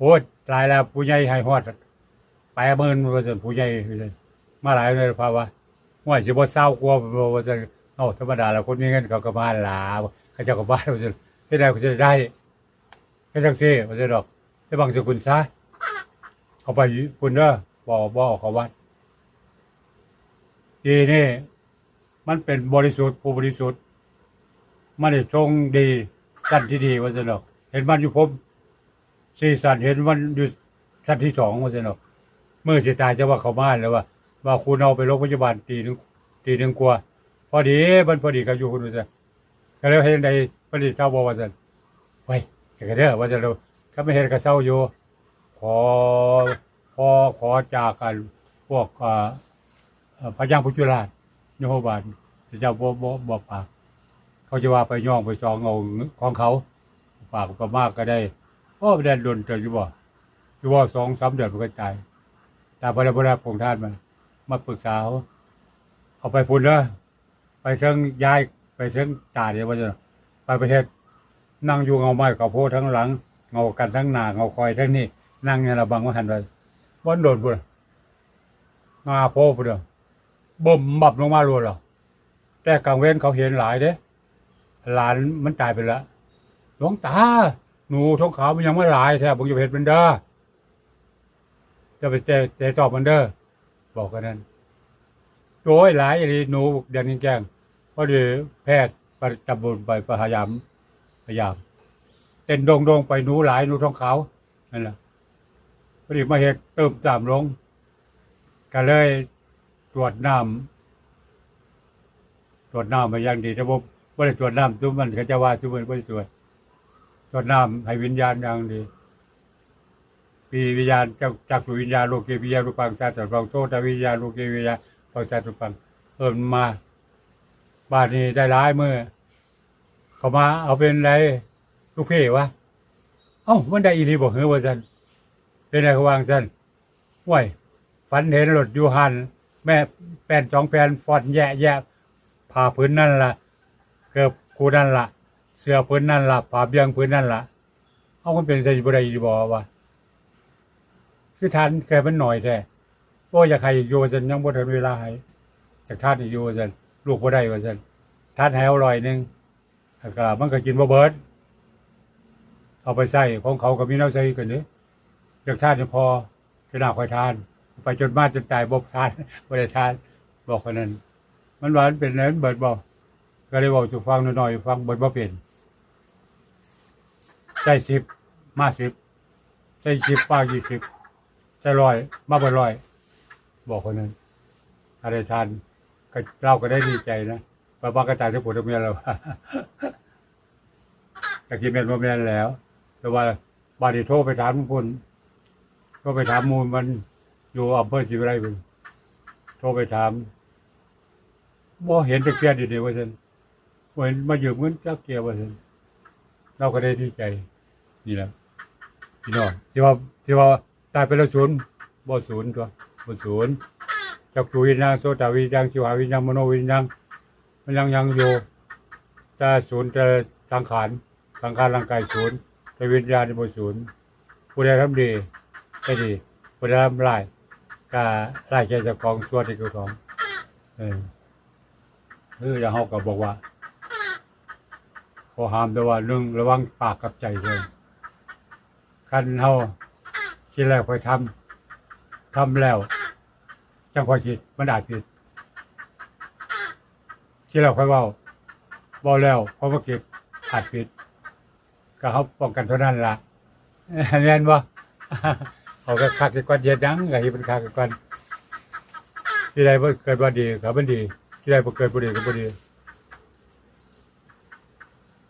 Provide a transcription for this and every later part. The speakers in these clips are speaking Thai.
โอ้ยตายแล้วผู้ใหญ่ให้ฮอดแปดหมื่นว่าซั่นผู้ใหญ่มาหลายเลยพาว่าว่าสิบ่เศร้ากลัวว่าซั่นเอ้าธรรมดาแล้วคนมีเงินเขาก็มาหลาเขาเจ้าก็บ้านว่าซั่นเฮ็ดได้ก็จะได้เฮ็ดจังซี่ว่าซั่นดอกไปบังสกุลซะเขาไปคุณเด้อบ่บ่เขาวัดทีนี่มันเป็นบริสุทธิ์ผู้บริสุทธิ์มันได้ทรงดีสั้นที่ดีว่าซั่นดอก เห็นมันอยู่ผม สี่สันเห็นมันอยู่ชั้นที่สองว่าซั่นดอเมื่อเสิตายจะว่าเขามาแล้วว่า ว่าคุณเอาไปโรงพยาบาลตีหนึงตีหนึงกลัวาพอดีมันพอดีกับอยู่คุณว่าซั่นก็เลยเห็นใดพอดีเช้าบอกว่าซั่นไว้ก็เด้อว่าซั่นเราก็ไม่เห็นกับเช้าอยู่ขอขอขอจากกันพวกอ่าเอ่อพระยางพุทธราชโยโฮบาลเจ้าบ่บ่บอกปากเขาจะว่าไปย่องไปซองเอาของเขาปากก็มากก็ได้ โอ้แดนดนเจออยู่บ่อยู่บ่สองสามเดือนมันก็ตายแต่พระพุทธของท่านมันมาปรึกษาเขาเอาไปพุ่นเด้อไปเชิงย้ายไปเชิงตาเดียวว่าจะไปประเทศนั่งอยู่เงาไม้กับโพธิ์ทั้งหลัง เงากันทั้งหน้าเงาคอยทั้งนี้นั่งเนี่ยระบังว่าหันไปบนโดนพุ่นงาโพธิ์พุ่นเด้อบ่มบับลงมารัวหรอแต่กลางเว้นเขาเห็นหลายเด้หลานมันตายไปแล้วหลวงตา หนูท้องขาวมันยังไม่หลายแท้ผมจะเห็นมันเด้อจะไปเจเจตอบมันเด้อบอกกันนั้นโอ้ยหลายอย่างนี้หนูเดือนนี้แกล้งพอดีแพทย์ไปจับบุญไปพยายามพยายามเต้นโดงดงๆไปหนูหลายหนูท้องขาวนั่นแหละพอดีมาเห็ดเติมตามลงก็เลยตรวจน้ำตรวจน้ำมาอย่างดีแต่ผมบ่ได้ตรวจน้ำทุกมันเขาจะว่าทุกมันบ่ได้ตรวจ ตรวจน้ำให้วิญญาณอย่างดีปีวิญญาณจากจากสุวิญญาณโลกีวิญญาณรูปังสัตว์ฟังโตตวิญญาณโลกีวิญญาณฟังสัตว์ฟังเอิ้นมาบ้านนี้ได้ร้ายเมื่อเขามาเอาเป็นไรลูกพี่วะเอ้ามันได้อีหลีบ่เฮือว่าซั่นเป็นไรเขาวางซั่นห่วยฝันเห็นรถยู่หันแม่แป้นสองแป้นฟอนแย่แย่ผ่าพื้นนั่นล่ะ เกือบคูนั่นล่ะ เสื้อพื้นนั่นละผ้าเบียงพื้นนั่นละเอามันเป็นใจบุรีบอว่าคือทานแกมันหน่อยแท้โอ้อยากให้โยจันยังบ่ทันเวลาให้จากทานอีโยจันลูกบ่ได้ว่าจันทานให้อร่อยหนึงแล้วก็มันก็กินบ่เบิดเอาไปใส่ของเขาก็มีแน้ำใส่กันนี้จากทานจะพอจะน่าคอยทาน ไปจนมาจนตายบ่ทานบ่ได้ทานบอกคนนั้นมันว่ามันเป็นอะไรมันเบิดบ่ก็เลยบอกจุฟังหน่อยๆฟังเบิดบ่เป็น ใช่สิบมาสิบใช่สิบป้ายี่สิบใช่ร้อยมาบิดร้อย บอกคนนั้นอะไรทานก็เราก็ได้ดีใจนะพระบ้ากระจายที่ผุดเมียเราตะกี้เมียนบ่แม่นแล้ว แต่ว่าบาดนีโทรไปถามคนก็ไปถามมูลมันอยู่อำเภอศรีวิไลพุ่นโทรไปถามบ่เห็นตะเกียบอยู่เดียวว่าฉันเหมือนมาอยู่เหมือนเจ้าเกียร์ว่าซั่นเราก็ได้ดีใจ นี่แหละพี่น้องที่ว่าที่ว่าตายไปแล้วศูนย์บ่ศูนย์ตัวบ่ศูนย์จักรวิญญาณโสตวิญญาณชิวาวิญญาณมโนวิญญาณมันยังยังอยู่แต่ศูนย์แต่สังขารสังขารร่างกายศูนย์แต่วิญญาณนี่บ่ศูนย์ผู้ใดทำดีก็ดีผู้ใดทำร้ายก็ร้ายใจเจ้าของชั่วที่เจ้าของเออเอออย่างเฮาก็บอกว่าขอห้ามแต่ว่าหนึ่องระวังปากกับใจเลย คันเฮาคิดแล้วค่อยทำทำแล้ว จังคอยคิดมันอาจผิดคิดแล้วค่อยเว้าเว้าแล้วเพราะว่าคิดอาจผิด ก็เขาป้องกันเท่านั้นล่ะแม่นบ่เขาก็คักกันก่อนเย็นดังก็เฮ็ดเป็นคักกันก่อนที่ใดบ่เกิดบ่ดีก็บ่ดี ที่ใดบ่เกิดบ่ดีก็บ่ดี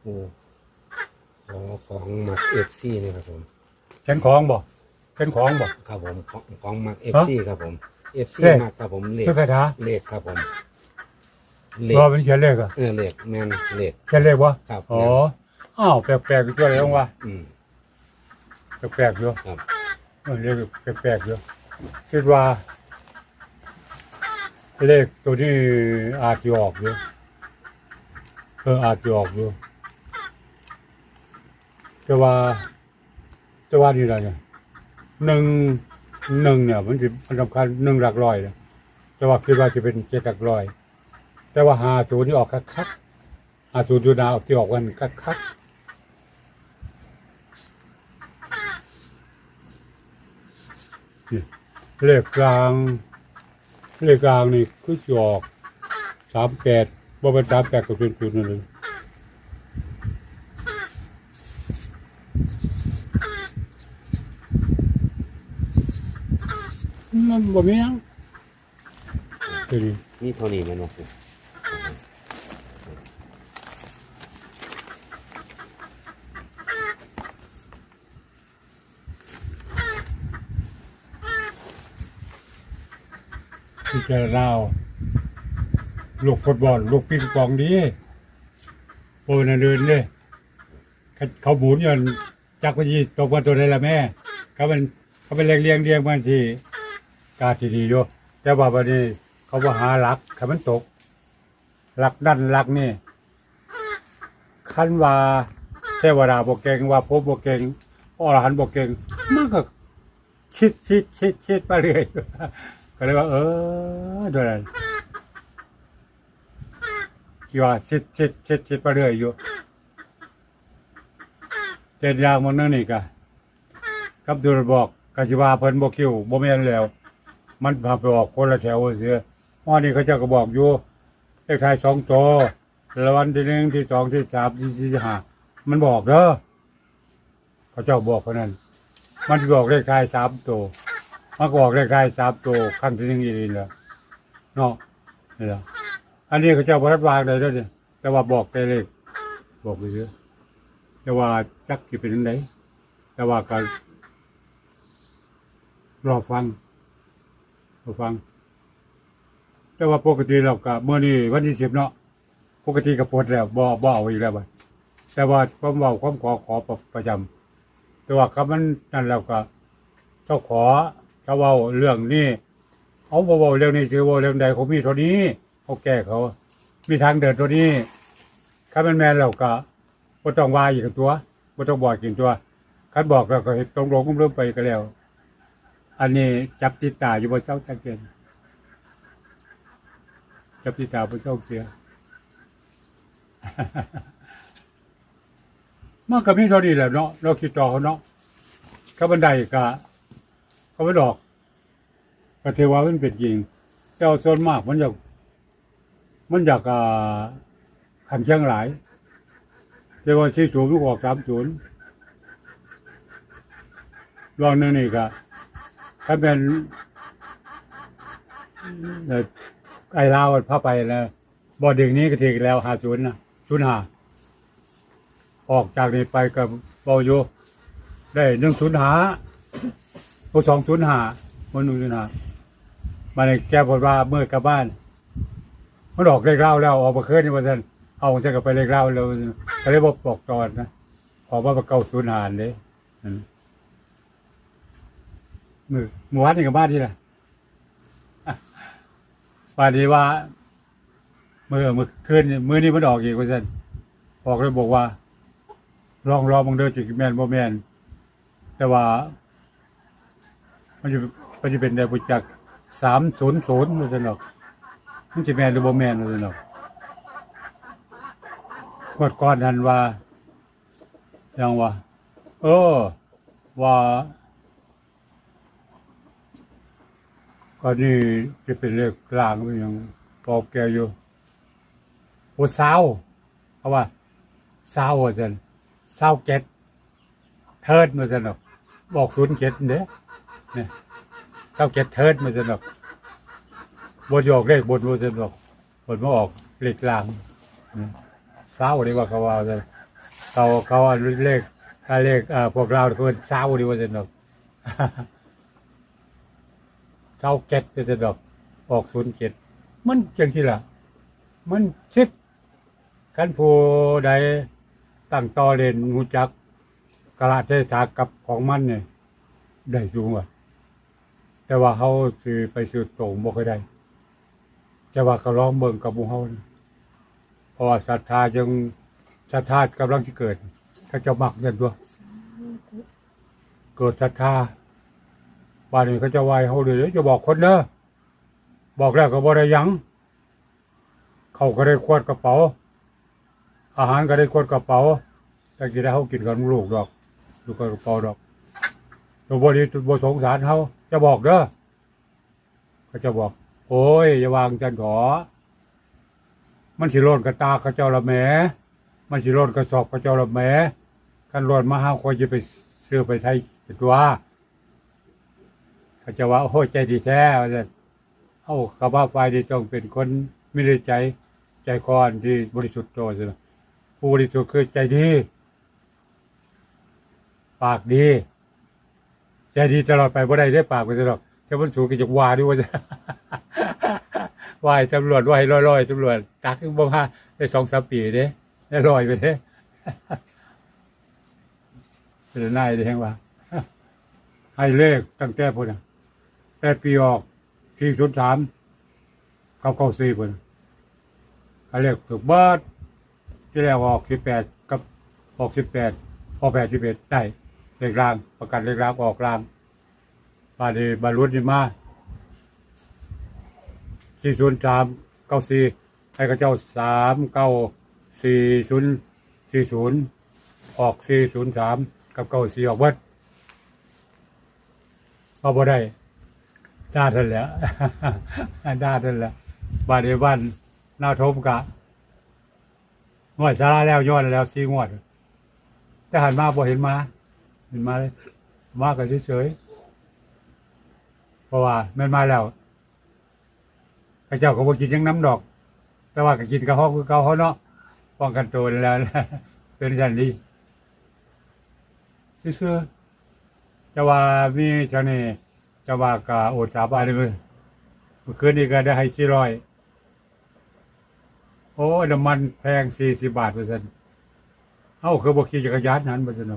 โอ้ขอของหมักเอฟซีนี่ครับผม เช่นของบ่เช่นของบ่ ครับผมของของหมักเอฟฮะซีครับผมเอฟซีเอ๊ะมากครับผมเหล็กคือคาถาเหล็กครับผมเหล็รอกเป็นเขียนเลขอะเออเหล็กแมนเหล็กเขียนเลขวะครับ อ๋ออ้าวแปลกๆอยู่ตัวอะไรบ้างวะอืมแปลกๆอยู่ครับเออเลขแปลกๆอยู่คิดว่า เลขตัวนี้อาจจะออกอยู่เอออาจจะออกอยู่แต่ว่า แต่ว่านี่อะไรเนี่ยหนึ่งหนึ่งเนี่ยมันจะมันสำคัญหนึ่งหลักร้อยนะแต่ว่าคิดว่าจะเป็นเจ็ดหลักร้อย แต่ว่าหาศูนย์นี่ออกคักคักหาศูนย์ยูนาออกที่ออกกันคักคักนี่เลขกลาง เลขกลางนี่คือจออกสามแปดว่าเป็นสามแปดกับศูนย์ศูนย์นั่นเองมัน บ่มีหยังตัวนี้นี่เท่านี้แม่นบ่ปูพิจารณาเอาลูกฟุตบอลลูกปิงปองดีโอ้ยนั่นเดินเลยเขาเขาบุนอยนจักรยีตกมาตัวใดละแม่เขาเป็นเขาเป็นเรียงเรียงเรียงมันที่ กาที่ดีอยู่แต่ว่าวันนี้เขาว่าหาหลักเขามันตก หลักนั่นหลักนี่คันว่าเทวดาบอกเก่งว่าพบบอกเก่งอรหันต์บอกเก่งมันก็ชิดชิดชิดชิดไปเรื่อยก็เลยว่า เออโดยนั้นคิดว่าชิดชิดชิดชิดไปเรื่อยอยู่เจ็ดยางมันนั่นนี่กะกับดูบอกกสิว่าเพิ่นบ่คิวบ่แม่นแล้ว มันพาไปออกคนละแถวเสียว่านี่เขาเจ้าก็บอกอยู่เลขท้ายสองตัวรางวัลที่หนึ่งที่สองที่สามที่สี่ที่ห้ามันบอกเด้อเขาเจ้าบอกคนนั้น มันบอกเลขท้ายสามตัวมันก็อกเลขท้ายสามตัวขั้นที่หนึ่งอีกแล้วเนาะนี่แหละอันนี้เขาเจ้าบรัดวางเลยด้วยเนี่ยแต่ว่าบอกแต่เลขบอกไปเยอะแต่ว่าจักจะเป็นยังไงแต่ว่าก็รอฟัง รอฟัง แต่ว่าปกติเราก็เมื่อนี้วันที่สิบเนาะปกติก็ปวดแล้วบ่บ่เอาอีกแล้วบัดแต่ว่าความเบาความขอขอประประจำแต่ว่าคำมันนั่นแล้วก็เจ้าขอเจ้าเว้าเรื่องนี้เอาบ่เว้าเรื่องนี้คือเว้าเรื่องใดเขามีเท่านี้เขาแก้เขา มีทางเดินตัวนี้คันมันแม่นแล้วก็บ่ต้องว่าอีกตัวบ่ต้องบอกอีกตัวคันบอกแล้วก็เฮ็ดตรงลงเริ่มไปก็แล้ว อันนี้จับติดตาอยู่บ่เจ้าจักเจนจับติดตาบ่เจ้าเสียมันก็มีเท่านี้แหละเนาะเราคิดต่อเขาเนาะข้าบันไดก็เขาไปดอกก็เทว่ามันเป็นจริงเจ้าส่วนมากมันอยากมันอยากอ่าขันเชียงหลายเทวาสี่ศูนย์มันก็ออกสามศูนย์รองนึงนี่ก็ ถ้าเป็นเอ่อไอ้ลาวพาไปแล้วบ่อดึงนี้ก็ถือแล้วหาศูนย์นะศูนย์หาออกจากนี้ไปกับบออยูได้หนึ่งศูนย์หาโอสองศูนย์หามันหนึ่งศูนย์หามาในแก้บทว่าเมื่อกลับบ้านมันออกเลขเล่าแล้วออกมาเคลื่อนนี่ว่าท่านเอาของฉันก็ไปเลขเล่าแล้วก็เลยบอกบอกตอนนะออกมาประเก้าศูนย์หาเลยอื มือเมื่อวานนี่กับบ้านนี่แหละป่านนี้ว่าเมื่อเมื่อคืนนี่มื่อนี้มันออกอีกว่าท่านออกเลยบอกว่าลองรอบังเดินจิแมนบ่แมนแต่ว่า มันจะมันจะเป็นได้บุจากสามศูนย์ศูนย์มันจะหนอกมันจะแมนหรือบ่แมนมันจะหนอกกดก่อนทันว่ายังว่าเออว่า ก็นี่จะเป็นเลขกลางมันยังพอแกอยู่โอ้สาวเพราว่าสาวว่าจันเศร้าเก็ดเทิดมาสนุกบอกศูนย์เก็ดเด้เนี่ยเศร้าเก็ดเทิดมาสนุกบนออกเลขบนบนสนุกบนมาออกเลขกลางเนี่ยเศร้าดีกว่าเขาว่าเลยเขาเขาว่าเลขถ้าเลขพวกเราคือเศร้าดีกว่าสนุก เศร้าเก็ดมาสนุกออกศูนย์เก็ดมันจังที่ละมันคิดกันผู้ใดตั้งต่อเรียนหูจักกระเทศากับของมันเนี่ยได้สูงว่ะแต่ว่าเขาซื้อไปซื้อตรงบ่ค่อยได้ แต่ว่าเขาร้องเบิ่งกับมูเฮานเพราะว่าศรัทธายังศรัทธากำลังสิเกิดเขาจะมักเงินตัวเกิดศรัทธา บ้านนี้เขาจะไหวเขาเลยจะบอกคนเด้อบอกแล้วก็บ่ได้ยัง เขาก็ได้ควดกระเป๋า อาหารก็ได้ควดกระเป๋าแต่กินได้เขากินกันลูกดอกลูกกระเป๋าดอกตัวบริสุทธิ์บสงสารเขาจะบอกเด้อเขาจะบอก โอ้ยอย่าวางจันขอ มันสิโลนกระตาเขาเจ้าละแหมมันสิโลนกระสอบเขาเจ้าละแหมกันโลนมาห้าคนจะไปซื้อไปใช้ตัว เขาจะว่าโอ้ใจดีแท้ว่าเอ้ากับว่าฝ่ายที่ต้องเป็นคนไม่ได้ใจ ใจคอนที่บริสุทธิ์โตสิผู้บริสุทธิ์คือใจดี ปากดี ใจดีตลอดไปบ่ได้ได้ปากไปตลอดจะมันสูงกิจวาด้วยว่าจะวายตำรวจวายลอยๆตำรวจตักบ่มาได้สองสามปีเด้ได้ลอยไปเด้เป็นนายได้แห่งว่า ให้เลขตั้งแต่พุ่น แต่ปีออกสี่ศูนย์สามเขาเข้าสี่พุ่นให้เลขถูกเบิร์ดที่แรกออกสิบแปดกับออกสิบแปดพอแปดสิบเอ็ดได้เลขราง ประกันเลขรางออกรางบาดนีบรรลุนี่มาสี่ศูนย์สามเก้าสี่ให้กับเจ้าสามเก้าสี่ศูนย์สี่ศูนย์ออกสี่ศูนย์สามกับเก้าสี่ออกเบิดเอาบ่ได้ ด้าทันแหล้วด้าทันแหล้วบาดเดบ้านนาทมกะงวดสาราแล้วย้อนแล้วสี่งวดแต่หันมาบ่เห็นมา เห็นมาเลยมากันเฉยๆเพราะว่าม่นมาแล้วข้าเจ้าก็บ่กินหยังน้ำดอก แต่ว่าก็กินกระเพาะคือเก่าเขาเนาะป้องกันตัวนั่นแหล้ว เป็นอย่างนี้ซื่อๆจะว่ามีเจ้านี่ จะว่ากะโอดสาบานเลยเมื่อคืนนี้ก็ได้ให้สี่ร้อยโอ้น้ำมันแพงสี่สิบบาทเปอร์เซ็นต์เอ้าคือบ่ขี่จักรยานนั้นเปอร์เซ็นต์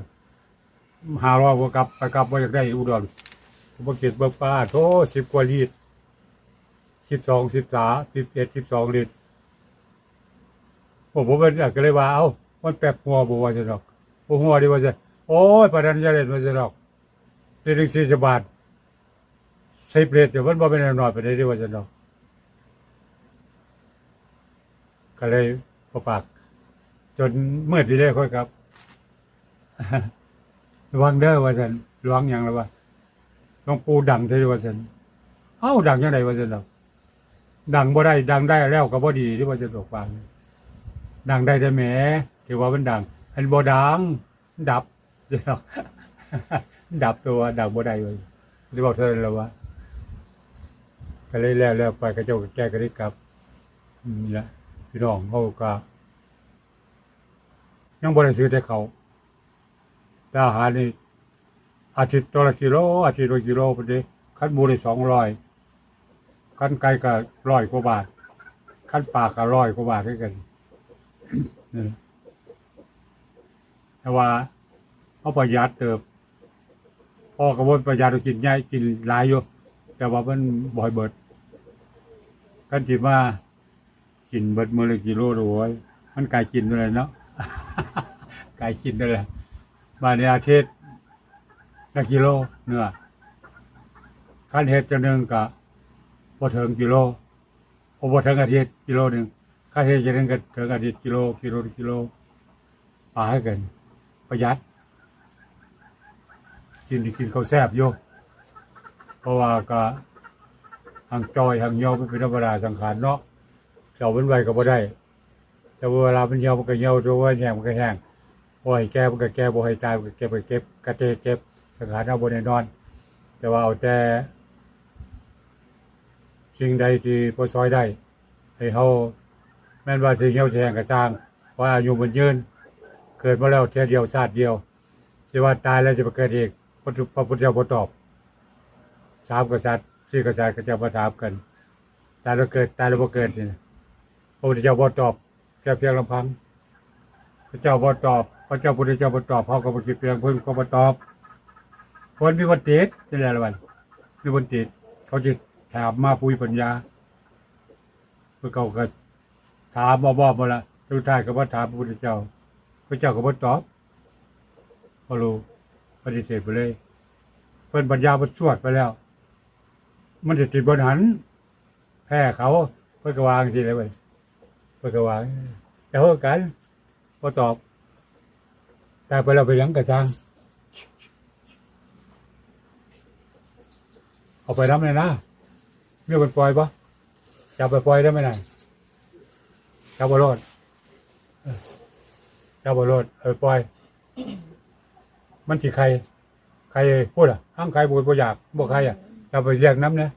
หาร้อยบ่กลับไปกลับบ่อยากได้อุดรบ่เก็บเบิกป้าโทสิบกว่าลิตรสิบสองสิบสามสิบเอ็ดสิบสองลิตรผมผมเป็นก็เลยว่าเอ้ามันแปบหัวบัวจะดอกหัวดีว่าจะโอ้ยประเด็นจะเล่นว่าจะดอกเล่นถึงสี่สิบบาท สิบลิตรเดี๋ยวมันบ่เป็นน้อยไปได้ดีว่าจะดอกก็เลยพอปาก จนเมื่อที่ได้ค่อยครับระวังเด้อว่าฉันระวังอย่างไรวะหลวงปู่ดังเท่ว่าฉันเอ้าดังยังไงวะจะดอกดังบ่ได้ ดังได้แล้วก็บ่ดีที่ว่าจะตกฟังดังได้แต่แหมถือว่ามันดังอันบ่ดัง ดับจะดอกดับตัวดังบ่ได้เลยหรือบอกเธอแล้ววะ ก็เลยแล้วแล้วไปก็เจ้าแก้ก็ได้กลับมนี่แหละพี่น้องเขาก็ยังบ่ได้ซื้อแต่เขาแต่อาหารนี่อาทิตย์ตัวละกิโลอาทิตย์ละกิโลพอดีขั้นหมูได้สองร้อยขั้นไก่ก็ร้อยกว่าบาทขั้นปาก็ร้อยกว่าบาทด้วยกันนี่แต่ว่าเขาประหยัดเติบพ่อกระบวนประหยัดกินง่ายกินหลายอยู่แต่ว่ามันบ่อยเบิด กันจิมากินเบิดมือละกิโลโอ้ยมันกลายกินด้วยเนาะกลายกินด้วยแหละมาในอาทิตย์ละกิโลเนื้อขั้นเห็ดจะหนึ่งกะพอถึงกิโลพอพอถึงอาทิตย์กิโลหนึ่งขั้นเห็ดจะหนึ่งก็ถึงอาทิตย์กิโลกิโลกิโลปลาให้กัน ประหยัด กินที่กินข้าวแซ่บโยเพราะว่าก็ ทางจอยทางเหี่ยวมันเป็นธรรมดาสังขารเนาะเจ้าเป็นไวก็บ่ได้ แต่เวลามันเหี่ยวมันก็เหี่ยวตัวว่าแห้งมันก็แห้งบ่ให้แก้มันก็แก้บ่ให้ตายมันก็เก็บไปเก็บกระเตเก็บสังขารเอาบ่ได้นอน แต่ว่าเอาแต่สิ่งใดที่พอซอยได้ ให้เขาแม่นว่าสิ่งเหี่ยวแฉงกระจางว่าอายุมันยืน เกิดมาแล้วแค่เดียวชาติเดียวจะว่าตายแล้วจะไปเกิดอีกพระพุทธพระพุทธเจ้าบ่ตอบสามกษัตริย์ สี่กษัตริย์ก็จะมาถามกันตายแล้วเกิดตายแล้วบ่เกิดนี่พระพุทธเจ้าบ่ตอบแค่เพียงลำพังพระเจ้าบ่ตอบพระเจ้าพุทธเจ้าบ่ตอบเขาก็บ่คิดเพียงเพิ่นก็บ่ตอบคนมีวันติดนี่แหละละวันมีวันติดเขาจะถามมาปุยปัญญาเพื่อเขาก็ถามบอบๆมาละสุดท้ายก็ว่าถามพระพุทธเจ้า พระเจ้าก็บ่ตอบพอรู้ปฏิเสธไปเลย เพิ่นปัญญาบทสวดไปแล้ว มันจะติดบนหัน แพ้เขาเพิ่นก็วางทีเลยเว้ยเพิ่นก็วางแต่เฮากันบ่ตอบ แต่ไปเราไปหยังกระชังเอาไปรับเลยนะมีคนปล่อยปะจับไปปล่อยได้ไหมนายจับบอลดเออจับบอลดเออปล่อย มันที่ใคร ใครพูดอะห้ามใครบูดบ่อยากบ่ใครอะ เราไปเรียกน้ำเนี่ย